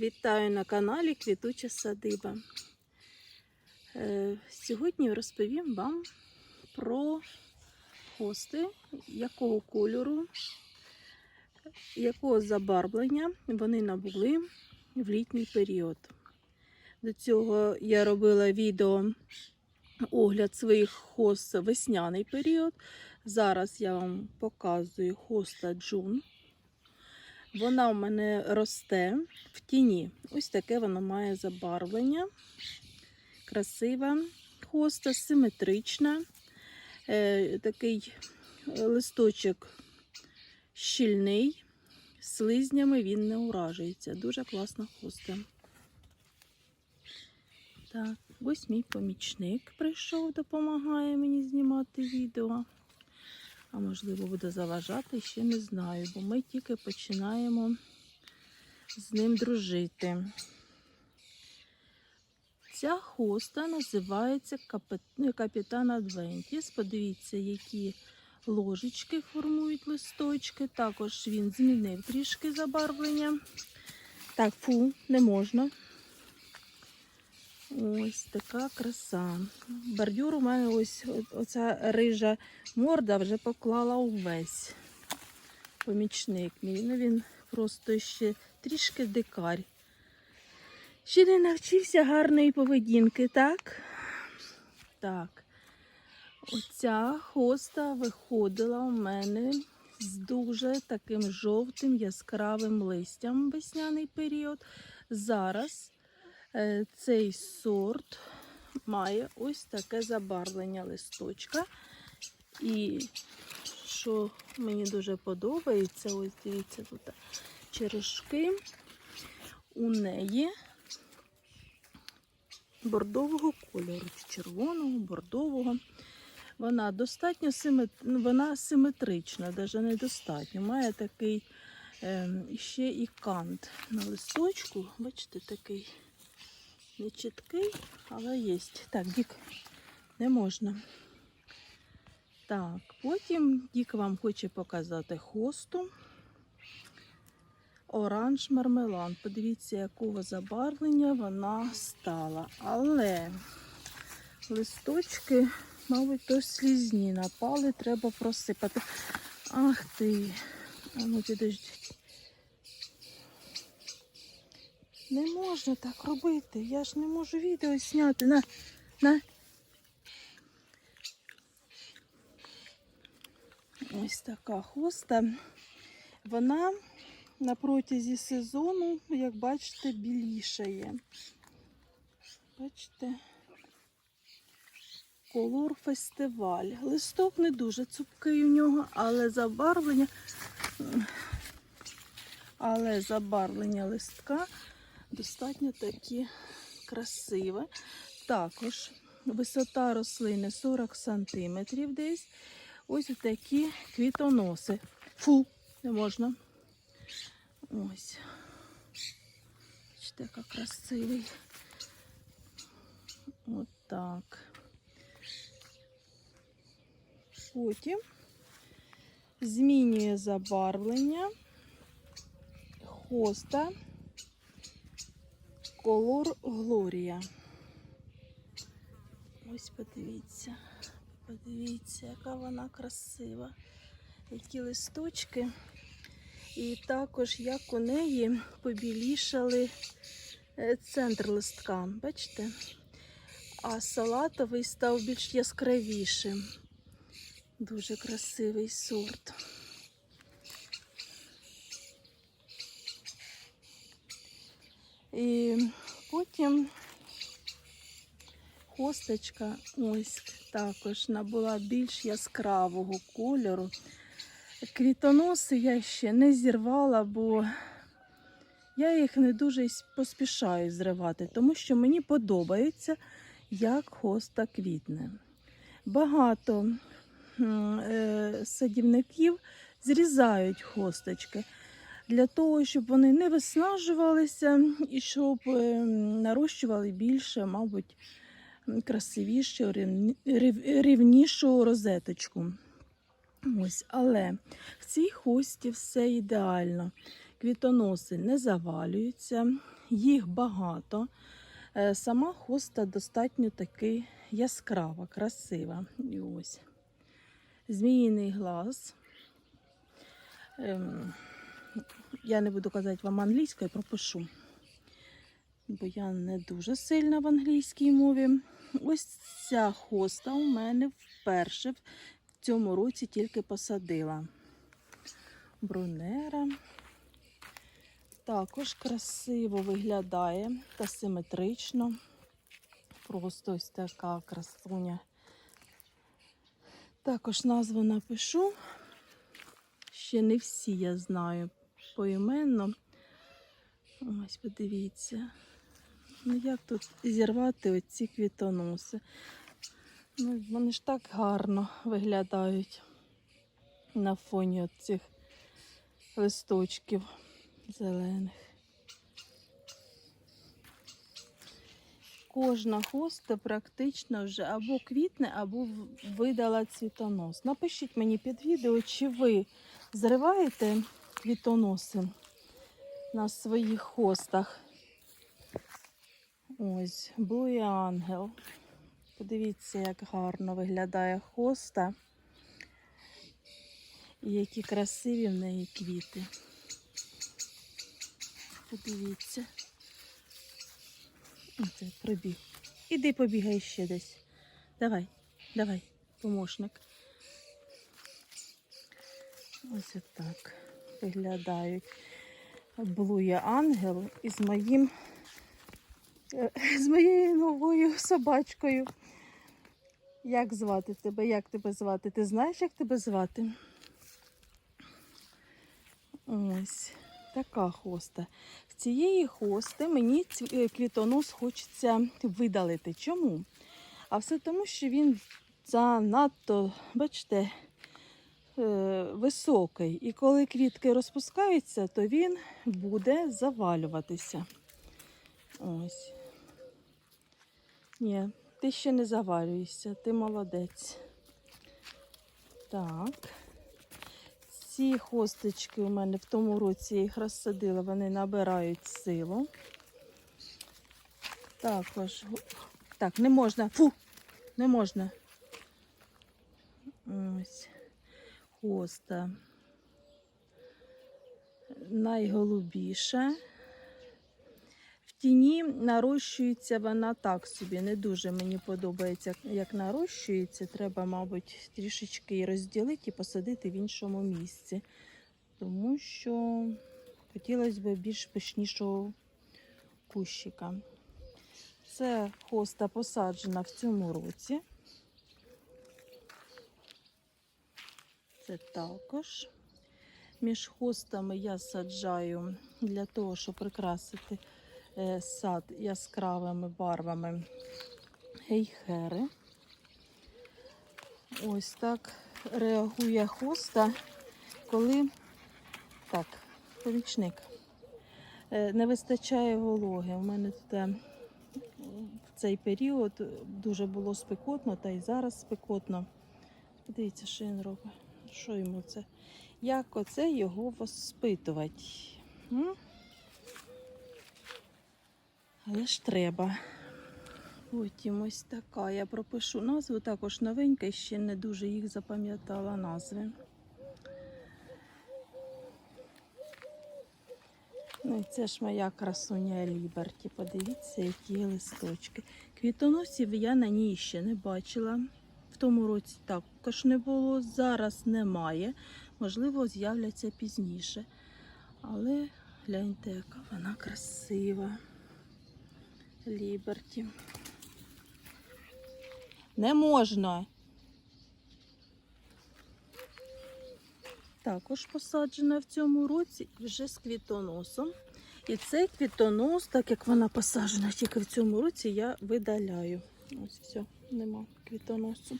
Вітаю на каналі Квітуча Садиба. Е, Сьогодні розповім вам про хости, якого кольору, якого забарвлення вони набули в літній період. До цього я робила відео огляд своїх хост весняний період. Зараз я вам показую хоста Джун. Вона у мене росте в тіні. Ось таке воно має забарвлення. Красива хоста, симетрична. Е, такий листочок щільний, слизнями він не уражується. Дуже класна хоста. Так, ось мій помічник прийшов, допомагає мені знімати відео. А можливо, буде заважати, ще не знаю, бо ми тільки починаємо з ним дружити. Ця хоста називається Капітан Адвентіс. Подивіться, які ложечки формують листочки. Також він змінив трішки забарвлення. Так, фу, не можна. Ось така краса. Бордюр у мене ось оця рижа морда вже поклала увесь. Помічник мій. Ну він просто ще трішки дикарь. Ще не навчився гарної поведінки, так? Так. Оця хоста виходила у мене з дуже таким жовтим яскравим листям весняний період. Зараз цей сорт має ось таке забарвлення листочка. І що мені дуже подобається, ось дивіться, тут черешки. У неї бордового кольору, червоного, бордового. Вона достатньо симет... ну, вона симетрична, навіть недостатньо. Має такий ем, ще і кант на листочку. Бачите, такий не чіткий, але є. Так, Дік, не можна. Так, потім Дік вам хоче показати хосту. Оранж мармелан. Подивіться, якого забарвлення вона стала. Але листочки, мабуть, то слізні напали, треба просипати. Ах ти. А ну підождіть. Не можна так робити. Я ж не можу відео зняти. На, на. Ось така хоста. Вона на протязі сезону, як бачите, білішає. Бачите? Колор фестиваль. Листок не дуже цупкий у нього, але забарвлення, але забарвлення листка достатньо такі красиве. Також висота рослини 40 см десь. Ось такі квітоноси. Фу, не можна. Ось. Бачите, яка красивий. От так. Потім змінює забарвлення хоста колор Глорія. Ось подивіться. Подивіться, яка вона красива. Які листочки. І також, як у неї побілішали е, центр листка, бачите? А салатовий став більш яскравішим. Дуже красивий сорт. І потім хосточка ось також набула більш яскравого кольору. Квітоноси я ще не зірвала, бо я їх не дуже поспішаю зривати, тому що мені подобається, як хоста квітне. Багато е, садівників зрізають хосточки для того, щоб вони не виснажувалися і щоб е, нарощували більше, мабуть, красивішу, рівнішу розеточку. Ось, але в цій хості все ідеально. Квітоноси не завалюються, їх багато. Е, Сама хоста достатньо таки яскрава, красива. І ось зміїний глаз. Я не буду казати вам англійською, пропишу, бо я не дуже сильна в англійській мові. Ось ця хоста у мене вперше в цьому році тільки посадила. Брунера. Також красиво виглядає та симетрично. Просто ось така красуня. Також назву напишу. Ще не всі я знаю поіменно. Ось подивіться. Ну як тут зірвати оці квітоноси? Ну, вони ж так гарно виглядають на фоні цих листочків зелених. Кожна хоста практично вже або квітне, або видала цвітонос. Напишіть мені під відео, чи ви зриваєте квітоноси на своїх хостах. Ось, Blue Ангел. Подивіться, як гарно виглядає хоста. І які красиві в неї квіти. Подивіться. Оце прибіг. Іди побігай ще десь. Давай, давай, помощник. Ось так виглядають. Блує ангел із моїм е, з моєю новою собачкою. Як звати тебе? Як тебе звати? Ти знаєш, як тебе звати? Ось така хоста. З цієї хости мені е, квітонос хочеться видалити. Чому? А все тому, що він занадто, бачите, високий. І коли квітки розпускаються, то він буде завалюватися. Ось. Ні, ти ще не завалюєшся, ти молодець. Так. Ці хосточки у мене в тому році я їх розсадила, вони набирають силу. Також. Так, не можна. Фу! Не можна. Ось. Хоста. Найголубіша. В тіні нарощується вона так собі. Не дуже мені подобається, як нарощується. Треба, мабуть, трішечки розділити і посадити в іншому місці. Тому що хотілося б більш пишнішого кущика. Це хоста посаджена в цьому році. Це також. Між хостами я саджаю для того, щоб прикрасити е, сад яскравими барвами гейхери. Ось так реагує хоста, коли так, помічник. Е, Не вистачає вологи. У мене тут е, в цей період дуже було спекотно, та й зараз спекотно. Подивіться, що він робить. Що йому це? Як оце його воспитувати? М? Але ж треба. Потім ось така. Я пропишу назву, також новенька, ще не дуже їх запам'ятала назви. Ну і це ж моя красуня Ліберті. Подивіться, які листочки. Квітоносів я на ній ще не бачила. Тому році також не було, зараз немає. Можливо, з'являться пізніше. Але гляньте, яка вона красива. Ліберті. Не можна. Також посаджена в цьому році вже з квітоносом. І цей квітонос, так як вона посаджена тільки в цьому році, я видаляю. Ось все, нема квітоносу.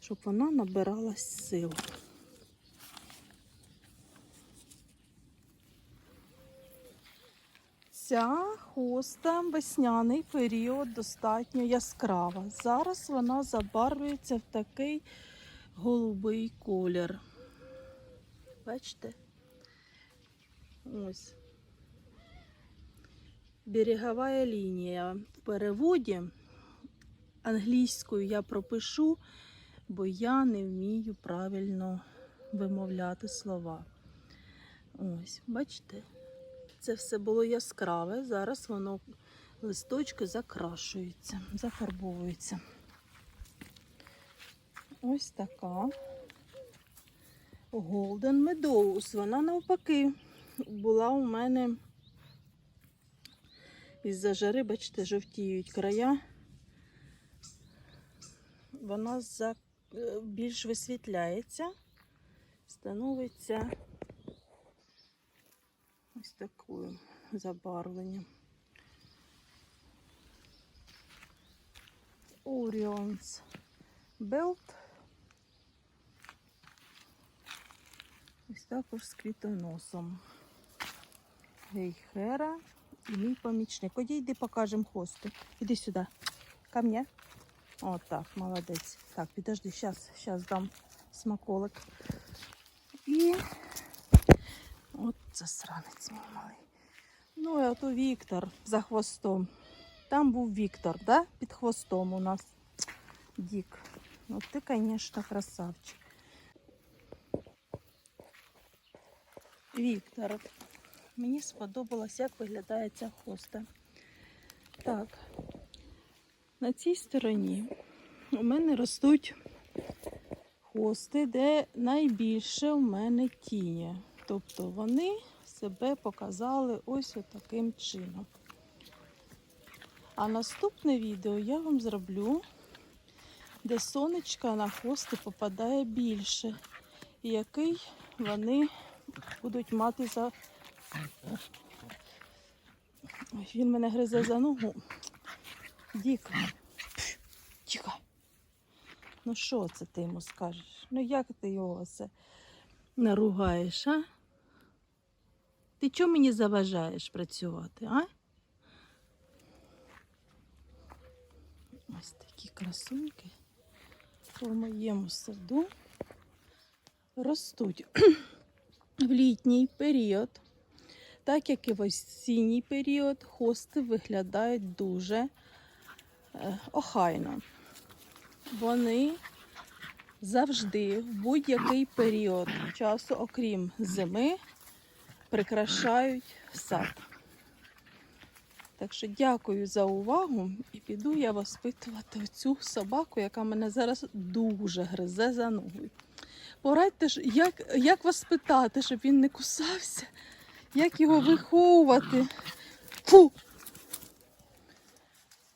Щоб вона набиралась сил. Ця хоста весняний період достатньо яскрава. Зараз вона забарвується в такий голубий колір. Бачите? Ось. берегова лінія. В переводі англійською я пропишу, бо я не вмію правильно вимовляти слова. Ось, бачите, це все було яскраве. Зараз воно листочки закрашуються, зафарбовуються. Ось така Golden Meadows. Вона навпаки була у мене із-за жари, бачите, жовтіють края. Вона е, більш висвітляється, становиться ось такою забарвленням. Orion's Belt. Ось також з квітоносом. Гейхера і мій помічник. Оді, йди покажемо хосту. Іди сюди. Ко мне. О, так, молодець. Так, підожди, зараз, зараз дам смаколик. І от це сранець мій малий. Ну, а то Віктор за хвостом. Там був Віктор, да? Під хвостом у нас. Дік. От ти, звісно, красавчик. Віктор. Мені сподобалось, як виглядає ця хоста. Так, на цій стороні у мене ростуть хости, де найбільше у мене тіні. Тобто вони себе показали ось таким чином. А наступне відео я вам зроблю, де сонечка на хости попадає більше, і який вони будуть мати за. Він мене гризе за ногу. Дік. Пш, Ну що це ти йому скажеш? Ну як ти його це наругаєш, а? Ти чого мені заважаєш працювати, а? Ось такі красуньки у моєму саду ростуть в літній період, так як і в осінній період, хости виглядають дуже охайно. Вони завжди в будь-який період часу, окрім зими, прикрашають сад. Так що дякую за увагу і піду я воспитувати цю собаку, яка мене зараз дуже гризе за ногою. Порадьте, як, як вас питати, щоб він не кусався, як його виховувати. Фу!